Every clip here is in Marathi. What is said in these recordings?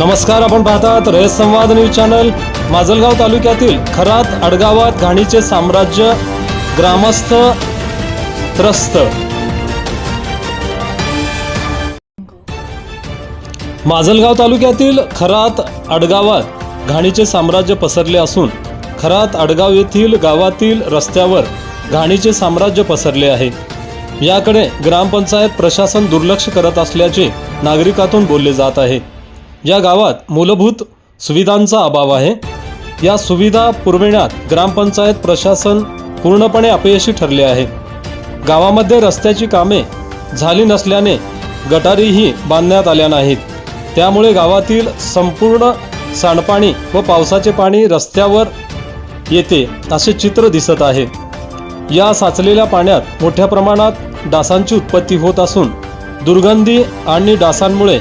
नमस्कार आपण पाहतात रयत संवाद न्यूज चॅनल. माजलगाव तालुक्यातील खरात अडगावात घाणीचे साम्राज्य ग्रामस्थ त्रस्त. माजलगाव तालुक्यातील खरात अडगावात घाणीचे साम्राज्य पसरले असून खरात अडगाव येथील गावातील रस्त्यावर घाणीचे साम्राज्य पसरले आहे. याकडे ग्रामपंचायत प्रशासन दुर्लक्ष करत असल्याचे नागरिकातून बोलले जात आहे. या गावात मूलभूत सुविधांचा अभाव आहे या सुविधा पुरविण्यात ग्रामपंचायत प्रशासन पूर्णपणे अपयशी ठरले आहे. गावामध्ये रस्त्याची कामे झाली नसल्याने गटारीही बांधण्यात आल्या नाहीत. त्यामुळे गावातील संपूर्ण सांडपाणी व पावसाचे पाणी रस्त्यावर येते असे चित्र दिसत आहे. या साचलेल्या पाण्यात मोठ्या प्रमाणात डासांची उत्पत्ती होत असून दुर्गंधी आणि डासांमुळे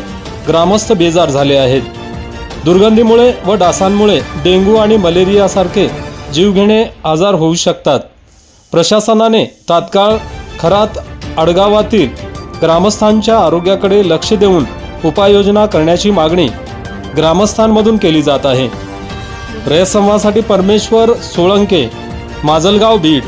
ग्रामस्थ बेजार झाले आहेत. दुर्गंधीमुळे व डासांमुळे डेंग्यू आणि मलेरियासारखे जीवघेणे आजार होऊ शकतात. प्रशासनाने तात्काळ खरात आडगावातील ग्रामस्थांच्या आरोग्याकडे लक्ष देऊन उपाययोजना करण्याची मागणी ग्रामस्थांमधून केली जात आहे. रयसंवासाठी परमेश्वर सोळंके माजलगाव बीड.